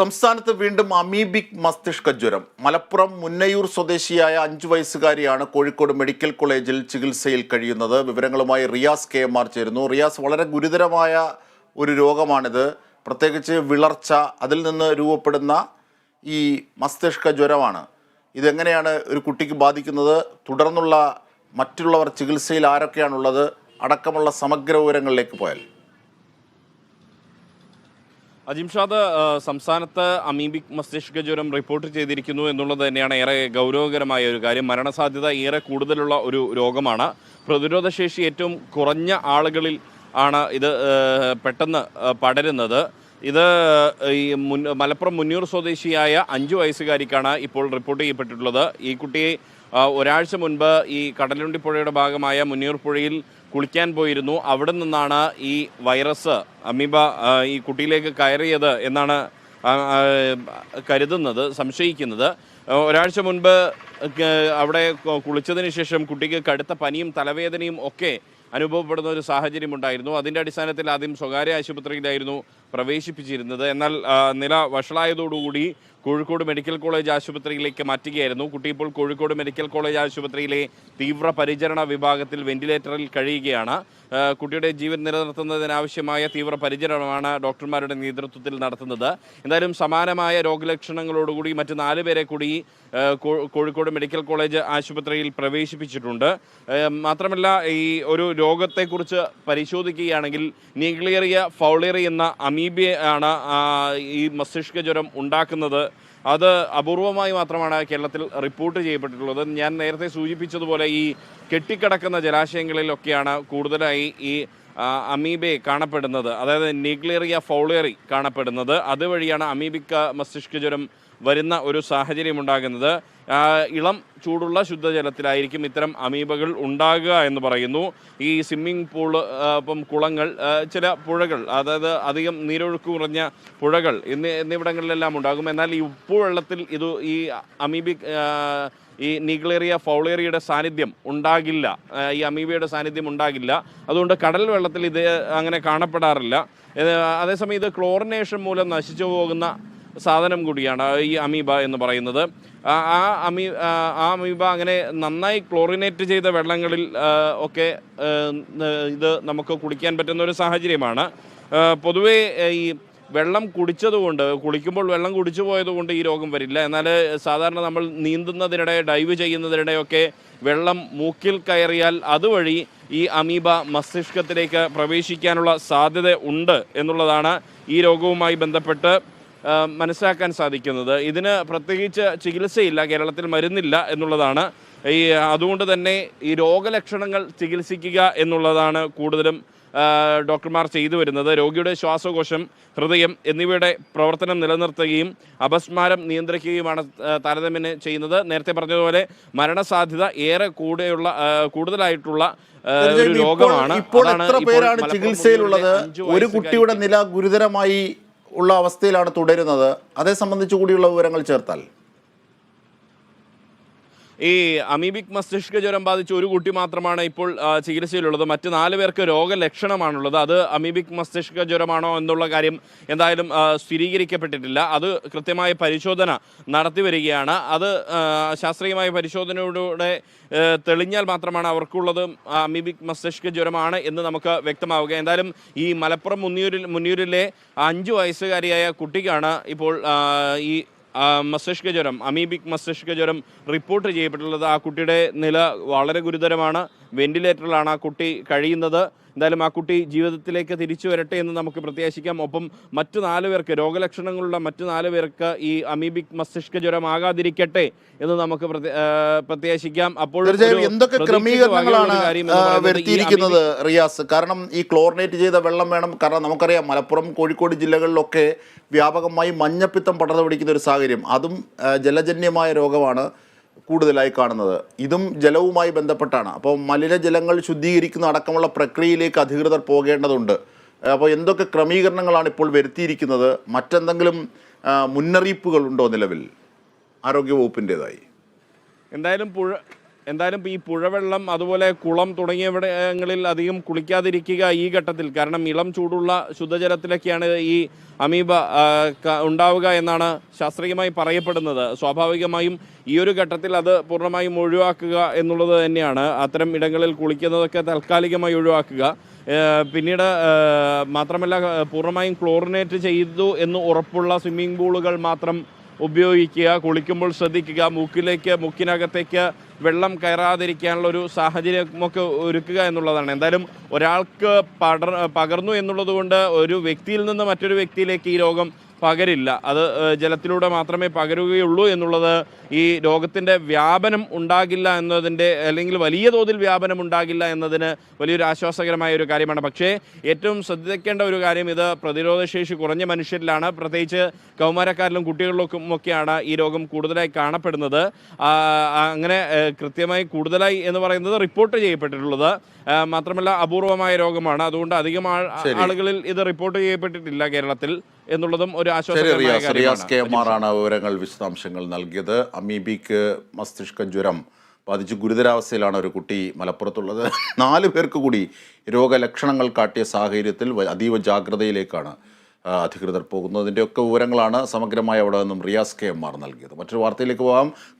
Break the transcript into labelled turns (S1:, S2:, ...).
S1: സംസ്ഥാനത്ത് വീണ്ടും അമീബിക് മസ്തിഷ്ക ജ്വരം മലപ്പുറം മുന്നയൂർ സ്വദേശിയായ അഞ്ചു വയസ്സുകാരിയാണ് കോഴിക്കോട് മെഡിക്കൽ കോളേജിൽ ചികിത്സയിൽ കഴിയുന്നത് വിവരങ്ങളുമായി റിയാസ് കെ എം ആർ ചേരുന്നു റിയാസ് വളരെ ഗുരുതരമായ ഒരു രോഗമാണിത് പ്രത്യേകിച്ച് വിളർച്ച അതിൽ നിന്ന് രൂപപ്പെടുന്ന ഈ മസ്തിഷ്ക ജ്വരമാണ് ഇതെങ്ങനെയാണ് ഒരു കുട്ടിക്ക് ബാധിക്കുന്നത് തുടർന്നുള്ള മറ്റുള്ളവർ ചികിത്സയിൽ ആരൊക്കെയാണുള്ളത് അടക്കമുള്ള സമഗ്ര വിവരങ്ങളിലേക്ക് പോയാൽ
S2: അജിംഷാദ് സംസ്ഥാനത്ത് അമീബിക് മസ്തിഷ്ക ജ്വരം റിപ്പോർട്ട് ചെയ്തിരിക്കുന്നു എന്നുള്ളത് തന്നെയാണ് ഏറെ ഗൗരവകരമായ ഒരു കാര്യം മരണസാധ്യത ഏറെ കൂടുതലുള്ള ഒരു രോഗമാണ് പ്രതിരോധശേഷി ഏറ്റവും കുറഞ്ഞ ആളുകളിൽ ആണ് ഇത് പെട്ടെന്ന് പടരുന്നത് ഇത് ഈ മുൻ മലപ്പുറം മുന്നൂർ സ്വദേശിയായ അഞ്ചു വയസ്സുകാരിക്കാണ് ഇപ്പോൾ റിപ്പോർട്ട് ചെയ്യപ്പെട്ടിട്ടുള്ളത് ഈ കുട്ടിയെ ഒരാഴ്ച മുൻപ് ഈ കടലുണ്ടിപ്പുഴയുടെ പുഴയുടെ ഭാഗമായ മുന്നീർ പുഴയിൽ കുളിക്കാൻ പോയിരുന്നു അവിടെ നിന്നാണ് ഈ വൈറസ് അമീബ ഈ കുട്ടിയിലേക്ക് കയറിയത് എന്നാണ് കരുതുന്നത് സംശയിക്കുന്നത് ഒരാഴ്ച മുൻപ് അവിടെ കുളിച്ചതിന് ശേഷം കുട്ടിക്ക് കടുത്ത പനിയും തലവേദനയും ഒക്കെ അനുഭവപ്പെടുന്ന ഒരു സാഹചര്യം ഉണ്ടായിരുന്നു അതിൻ്റെ അടിസ്ഥാനത്തിൽ ആദ്യം സ്വകാര്യ ആശുപത്രിയിലായിരുന്നു പ്രവേശിപ്പിച്ചിരുന്നത് എന്നാൽ നില വഷളായതോടുകൂടി കോഴിക്കോട് മെഡിക്കൽ കോളേജ് ആശുപത്രിയിലേക്ക് മാറ്റുകയായിരുന്നു കുട്ടി ഇപ്പോൾ കോഴിക്കോട് മെഡിക്കൽ കോളേജ് ആശുപത്രിയിലെ തീവ്ര പരിചരണ വിഭാഗത്തിൽ വെന്റിലേറ്ററിൽ കഴിയുകയാണ് കുട്ടിയുടെ ജീവൻ നിലനിർത്തുന്നതിനാവശ്യമായ തീവ്ര പരിചരണമാണ് ഡോക്ടർമാരുടെ നേതൃത്വത്തിൽ നടത്തുന്നത് എന്തായാലും സമാനമായ രോഗലക്ഷണങ്ങളോടുകൂടി മറ്റ് നാല് പേരെ കൂടി കോഴിക്കോട് മെഡിക്കൽ കോളേജ് ആശുപത്രിയിൽ പ്രവേശിപ്പിച്ചിട്ടുണ്ട് മാത്രമല്ല ഈ ഒരു രോഗത്തെക്കുറിച്ച് പരിശോധിക്കുകയാണെങ്കിൽ നീഗ്ലേറിയ ഫൗളേറിയ എന്ന ആണ് ഈ മസ്തിഷ്ക ജ്വരം ഉണ്ടാക്കുന്നത് അത് അപൂർവമായി മാത്രമാണ് കേരളത്തിൽ റിപ്പോർട്ട് ചെയ്യപ്പെട്ടിട്ടുള്ളത് ഞാൻ നേരത്തെ സൂചിപ്പിച്ചതുപോലെ ഈ കെട്ടിക്കിടക്കുന്ന ജലാശയങ്ങളിലൊക്കെയാണ് കൂടുതലായി ഈ അമീബയെ കാണപ്പെടുന്നത് അതായത് ന്യൂക്ലിയറിയ ഫൗളിയറി കാണപ്പെടുന്നത് അതുവഴിയാണ് അമീബിക്ക ജ്വരം വരുന്ന ഒരു സാഹചര്യം ഉണ്ടാകുന്നത് ഇളം ചൂടുള്ള ശുദ്ധജലത്തിലായിരിക്കും ഇത്തരം അമീബകൾ ഉണ്ടാകുക എന്ന് പറയുന്നു ഈ സ്വിമ്മിംഗ് പൂൾ ഇപ്പം കുളങ്ങൾ ചില പുഴകൾ അതായത് അധികം നീരൊഴുക്ക് കുറഞ്ഞ പുഴകൾ എന്നി എന്നിവിടങ്ങളിലെല്ലാം ഉണ്ടാകും എന്നാൽ ഈ ഉപ്പുവെള്ളത്തിൽ ഇത് ഈ അമീബി ഈ നീഗ്ലേറിയ ഫൗളേറിയയുടെ സാന്നിധ്യം ഉണ്ടാകില്ല ഈ അമീബയുടെ സാന്നിധ്യം ഉണ്ടാകില്ല അതുകൊണ്ട് കടൽ വെള്ളത്തിൽ ഇത് അങ്ങനെ കാണപ്പെടാറില്ല അതേസമയം ഇത് ക്ലോറിനേഷൻ മൂലം നശിച്ചു പോകുന്ന സാധനം കൂടിയാണ് ഈ അമീബ എന്ന് പറയുന്നത് ആ അമീ ആ അമീബ അങ്ങനെ നന്നായി ക്ലോറിനേറ്റ് ചെയ്ത വെള്ളങ്ങളിൽ ഒക്കെ ഇത് നമുക്ക് കുടിക്കാൻ പറ്റുന്ന ഒരു സാഹചര്യമാണ് പൊതുവേ ഈ വെള്ളം കുടിച്ചതുകൊണ്ട് കുളിക്കുമ്പോൾ വെള്ളം കുടിച്ചു പോയതുകൊണ്ട് ഈ രോഗം വരില്ല എന്നാൽ സാധാരണ നമ്മൾ നീന്തുന്നതിനിടെ ഡൈവ് ചെയ്യുന്നതിനിടെയൊക്കെ വെള്ളം മൂക്കിൽ കയറിയാൽ അതുവഴി ഈ അമീബ മസ്തിഷ്കത്തിലേക്ക് പ്രവേശിക്കാനുള്ള സാധ്യത ഉണ്ട് എന്നുള്ളതാണ് ഈ രോഗവുമായി ബന്ധപ്പെട്ട് മനസ്സിലാക്കാൻ സാധിക്കുന്നത് ഇതിന് പ്രത്യേകിച്ച് ചികിത്സയില്ല കേരളത്തിൽ മരുന്നില്ല എന്നുള്ളതാണ് ഈ അതുകൊണ്ട് തന്നെ ഈ രോഗലക്ഷണങ്ങൾ ചികിത്സിക്കുക എന്നുള്ളതാണ് കൂടുതലും ഡോക്ടർമാർ ചെയ്തു വരുന്നത് രോഗിയുടെ ശ്വാസകോശം ഹൃദയം എന്നിവയുടെ പ്രവർത്തനം നിലനിർത്തുകയും അപസ്മാരം നിയന്ത്രിക്കുകയുമാണ് താരതമ്യം ചെയ്യുന്നത് നേരത്തെ പറഞ്ഞതുപോലെ മരണസാധ്യത ഏറെ കൂടെയുള്ള കൂടുതലായിട്ടുള്ള ഒരു രോഗമാണ്
S1: ഇപ്പോൾ എത്ര പേരാണ് ചികിത്സയിലുള്ളത് ഒരു കുട്ടിയുടെ നില ഗുരുതരമായി ഉള്ള അവസ്ഥയിലാണ് തുടരുന്നത് അതേ സംബന്ധിച്ചു കൂടിയുള്ള വിവരങ്ങൾ ചേർത്താൽ
S2: ഈ അമീബിക് മസ്തിഷ്ക ജ്വരം ബാധിച്ച ഒരു കുട്ടി മാത്രമാണ് ഇപ്പോൾ ചികിത്സയിലുള്ളത് മറ്റ് നാല് പേർക്ക് രോഗലക്ഷണമാണുള്ളത് അത് അമീബിക് മസ്തിഷ്ക ജ്വരമാണോ എന്നുള്ള കാര്യം എന്തായാലും സ്ഥിരീകരിക്കപ്പെട്ടിട്ടില്ല അത് കൃത്യമായ പരിശോധന നടത്തി വരികയാണ് അത് ശാസ്ത്രീയമായ പരിശോധനയിലൂടെ തെളിഞ്ഞാൽ മാത്രമാണ് അവർക്കുള്ളത് അമീബിക് മസ്തിഷ്ക ജ്വരമാണ് എന്ന് നമുക്ക് വ്യക്തമാവുക എന്തായാലും ഈ മലപ്പുറം മുന്നൂരിൽ മുന്നിയൂരിലെ അഞ്ചു വയസ്സുകാരിയായ കുട്ടിക്കാണ് ഇപ്പോൾ ഈ മസ്തിഷ്ക ജ്വരം അമീബിക് മസ്തിഷ്ക ജ്വരം റിപ്പോർട്ട് ചെയ്യപ്പെട്ടുള്ളത് ആ കുട്ടിയുടെ നില വളരെ ഗുരുതരമാണ് വെന്റിലേറ്ററിലാണ് ആ കുട്ടി കഴിയുന്നത് എന്തായാലും ആ കുട്ടി ജീവിതത്തിലേക്ക് തിരിച്ചു വരട്ടെ എന്ന് നമുക്ക് പ്രത്യാശിക്കാം ഒപ്പം മറ്റു നാല് പേർക്ക് രോഗലക്ഷണങ്ങളുള്ള മറ്റു നാല് പേർക്ക് ഈ അമീബിക് മസ്തിഷ്ക ജ്വരം ആകാതിരിക്കട്ടെ എന്ന് നമുക്ക് പ്രത്യാശിക്കാം
S1: അപ്പോൾ എന്തൊക്കെ ക്രമീകരണങ്ങളാണ് വരുത്തിയിരിക്കുന്നത് റിയാസ് കാരണം ഈ ക്ലോറിനേറ്റ് ചെയ്ത വെള്ളം വേണം കാരണം നമുക്കറിയാം മലപ്പുറം കോഴിക്കോട് ജില്ലകളിലൊക്കെ വ്യാപകമായി മഞ്ഞപ്പിത്തം പടർന്നു പിടിക്കുന്ന ഒരു സാഹചര്യം സാഹചര്യം അതും ജലജന്യമായ രോഗമാണ് കൂടുതലായി കാണുന്നത് ഇതും ജലവുമായി ബന്ധപ്പെട്ടാണ് അപ്പോൾ മലിനജലങ്ങൾ ശുദ്ധീകരിക്കുന്ന അടക്കമുള്ള പ്രക്രിയയിലേക്ക് അധികൃതർ പോകേണ്ടതുണ്ട് അപ്പോൾ എന്തൊക്കെ ക്രമീകരണങ്ങളാണ് ഇപ്പോൾ വരുത്തിയിരിക്കുന്നത് മറ്റെന്തെങ്കിലും മുന്നറിയിപ്പുകളുണ്ടോ നിലവിൽ ആരോഗ്യവകുപ്പിൻ്റെതായി
S2: എന്തായാലും പുഴ എന്തായാലും ഈ പുഴവെള്ളം അതുപോലെ കുളം തുടങ്ങിയവിടങ്ങളിൽ അധികം കുളിക്കാതിരിക്കുക ഈ ഘട്ടത്തിൽ കാരണം ഇളം ചൂടുള്ള ശുദ്ധജലത്തിലൊക്കെയാണ് ഈ അമീബ ഉണ്ടാവുക എന്നാണ് ശാസ്ത്രീയമായി പറയപ്പെടുന്നത് സ്വാഭാവികമായും ഈ ഒരു ഘട്ടത്തിൽ അത് പൂർണ്ണമായും ഒഴിവാക്കുക എന്നുള്ളത് തന്നെയാണ് അത്തരം ഇടങ്ങളിൽ കുളിക്കുന്നതൊക്കെ താൽക്കാലികമായി ഒഴിവാക്കുക പിന്നീട് മാത്രമല്ല പൂർണ്ണമായും ക്ലോറിനേറ്റ് ചെയ്തു എന്ന് ഉറപ്പുള്ള സ്വിമ്മിംഗ് പൂളുകൾ മാത്രം ഉപയോഗിക്കുക കുളിക്കുമ്പോൾ ശ്രദ്ധിക്കുക മൂക്കിലേക്ക് മൂക്കിനകത്തേക്ക് വെള്ളം കയറാതിരിക്കാനുള്ള ഒരു സാഹചര്യമൊക്കെ ഒരുക്കുക എന്നുള്ളതാണ് എന്തായാലും ഒരാൾക്ക് പടർ പകർന്നു എന്നുള്ളതുകൊണ്ട് ഒരു വ്യക്തിയിൽ നിന്ന് മറ്റൊരു വ്യക്തിയിലേക്ക് ഈ രോഗം പകരില്ല അത് ജലത്തിലൂടെ മാത്രമേ പകരുകയുള്ളൂ എന്നുള്ളത് ഈ രോഗത്തിൻ്റെ വ്യാപനം ഉണ്ടാകില്ല എന്നതിൻ്റെ അല്ലെങ്കിൽ വലിയ തോതിൽ വ്യാപനം ഉണ്ടാകില്ല എന്നതിന് വലിയൊരു ആശ്വാസകരമായ ഒരു കാര്യമാണ് പക്ഷേ ഏറ്റവും ശ്രദ്ധിക്കേണ്ട ഒരു കാര്യം ഇത് പ്രതിരോധശേഷി കുറഞ്ഞ മനുഷ്യരിലാണ് പ്രത്യേകിച്ച് കൗമാരക്കാരിലും കുട്ടികളിലും ഒക്കെയാണ് ഈ രോഗം കൂടുതലായി കാണപ്പെടുന്നത് അങ്ങനെ കൃത്യമായി കൂടുതലായി എന്ന് പറയുന്നത് റിപ്പോർട്ട് ചെയ്യപ്പെട്ടിട്ടുള്ളത് മാത്രമല്ല അപൂർവമായ രോഗമാണ് അതുകൊണ്ട് അധികം ആളുകളിൽ ഇത് റിപ്പോർട്ട് ചെയ്യപ്പെട്ടിട്ടില്ല കേരളത്തിൽ എന്നുള്ളതും ഒരു
S1: ആശ്വാസമാണ് വിവരങ്ങൾ വിശദാംശങ്ങൾ നൽകിയത് അമീബിക്ക് മസ്തിഷ്ക ജ്വരം ബാധിച്ച് ഗുരുതരാവസ്ഥയിലാണ് ഒരു കുട്ടി മലപ്പുറത്തുള്ളത് നാല് പേർക്ക് കൂടി രോഗലക്ഷണങ്ങൾ കാട്ടിയ സാഹചര്യത്തിൽ അതീവ ജാഗ്രതയിലേക്കാണ് അധികൃതർ പോകുന്നതിൻ്റെയൊക്കെ വിവരങ്ങളാണ് സമഗ്രമായി അവിടെ നിന്നും റിയാസ് കെ എം ആർ നൽകിയത് മറ്റൊരു വാർത്തയിലേക്ക് പോകാം